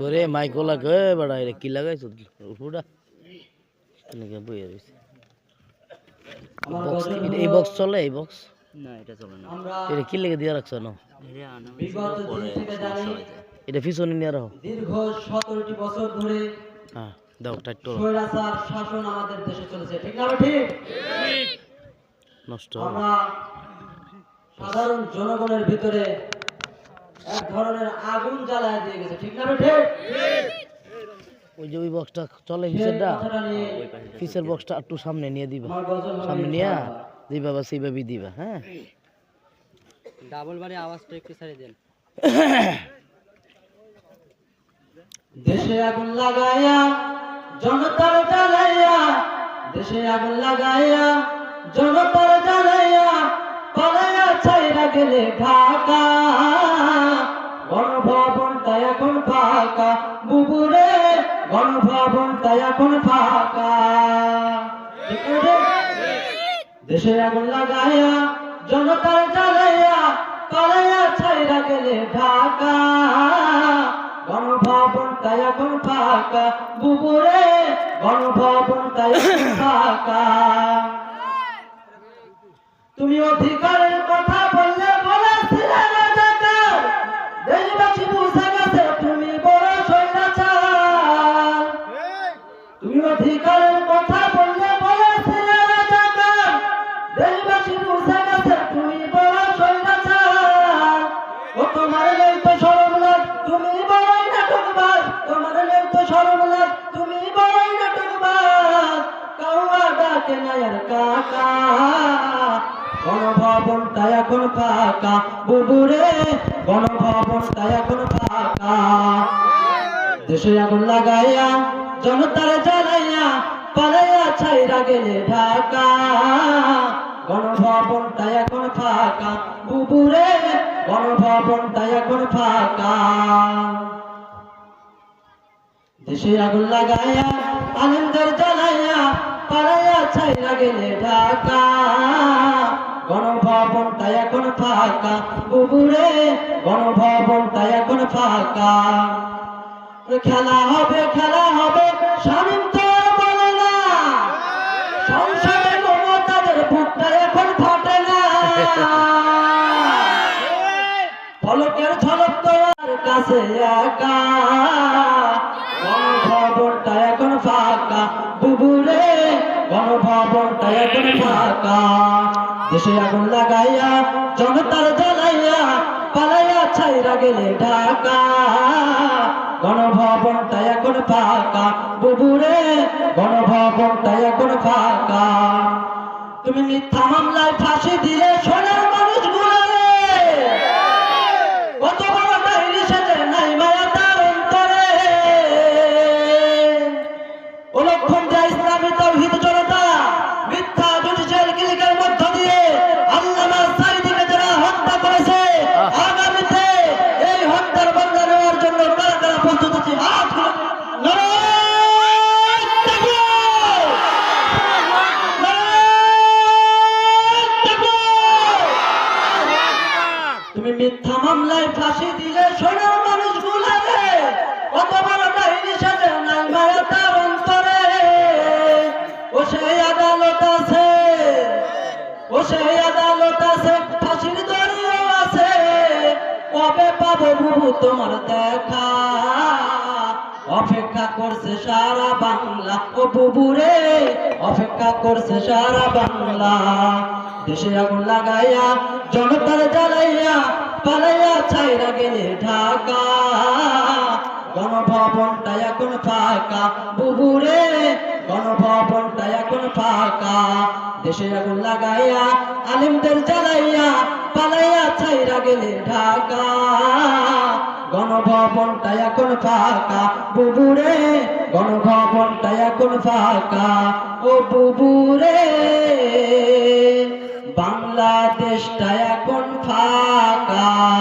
করে মাইকোলা কে বড়া এটা কি লাগাইছ? হুডা এনেকে বইয়া রইছে? বক্স এই বক্স চলে এই বক্স? না এটা চলে না। এটা কি লেগে দিয়ে রাখছ না এটা পিছনে নিয়ে রাখো। দীর্ঘ সতেরোটি বছর ধরে হ্যাঁ দাও টাইট করো। স্বৈরাচার শাসন আমাদের দেশে চলেছে ঠিক না ঠিক? নষ্ট। হবে। আমরা সাধারণ জনগণের ভিতরে এক ধরনের আগুন জ্বালায় দিয়ে গেছে। ঠিক না ঠিক? ওই যে ওই বক্সটা চলে সেই পিছেরটা কথাটা নিয়ে পিছের বক্সটা একটু সামনে নিয়ে দিবা। আমার গজল হবে সামনে নিয়ে দিবা বা সেইভাবে দিবা হ্যাঁ? ডাবল বারে আওয়াজটা একটু ছাড়ে দেন। দেশে আগুন লাগাইয়া জনতার জ্বালাইয়া দেশে আগুন লাগাইয়া ছাইরা গেলে ঢাকা। গণভবনটা এখন ফাঁকা। বুবুরে গণভবনটা এখন ফাঁকা। দেশে আগুন লাগাইয়া, জনতার জ্বালাইয়া, পালাইয়া ছাইরা গেলে ঢাকা। গণভবনটা এখন ফাঁকা। বুবুরে গণভবনটা এখন ফাঁকা। তুমি অধিকারের জনতার জ্বালাইয়া, পালাইয়া ছাইরা গেলে ঢাকা। গণভবনটা এখন ফাঁকা। বুবুরে গণভবনটা এখন ফাঁকা। দেশে আগুন লাগাইয়া আনন্দের জ্বালাইয়া পালাইয়া ছাইরা গেলে ঢাকা। গণভবনটা এখন ফাঁকা। বুবুরে গণভবনটা এখন ফাঁকা। খেলা হবে খেলা হবে তো বলে না। সংসদে মমতাদের বুকটা এখন ফাটে না। পলকের ঝলক তোমার কাছে একা। ফাঁকা দেশে আগুন লাগাইয়া, জনতার জ্বালাইয়া, পালাইয়া ছাইরা গেলে ঢাকা। গণভবনটা এখন ফাঁকা। বুবুরে, গণভবনটা এখন ফাঁকা। তুমি মিথ্যা মামলায় ফাঁসি দিলে মিথ্যা মামলায় ফাঁসি দিলে সোনার মানুষ গুলারে কত বড় ডাইনি সাজে নাই মায়া তার অন্তরে। ও সেই আদালত আছে। ও সেই আদালত আছে, ফাঁসির দড়িও আছে। কবে পাবো বুবু তোমার দেখা? অপেক্ষা করছে সারা বাংলা। ও বুবুরে অপেক্ষা করছে সারা বাংলা। দেশে আগুন লাগাইয়া, জনতার জ্বালাইয়া পালাইয়া ছাইরা গেলে ঢাকা। গণভবনটা এখন ফাঁকা। বুবুরে, গণভবনটা এখন ফাঁকা। দেশে আগুন লাগাইয়া, আলিমদের জ্বালাইয়া পালাইয়া ছাইরা গেলে ঢাকা। গণভবনটা এখন ফাঁকা। বুবুরে, গণভবনটা এখন ফাঁকা। ও বুবুরে, বাংলাদেশটা এখন ফাঁকা। Uh...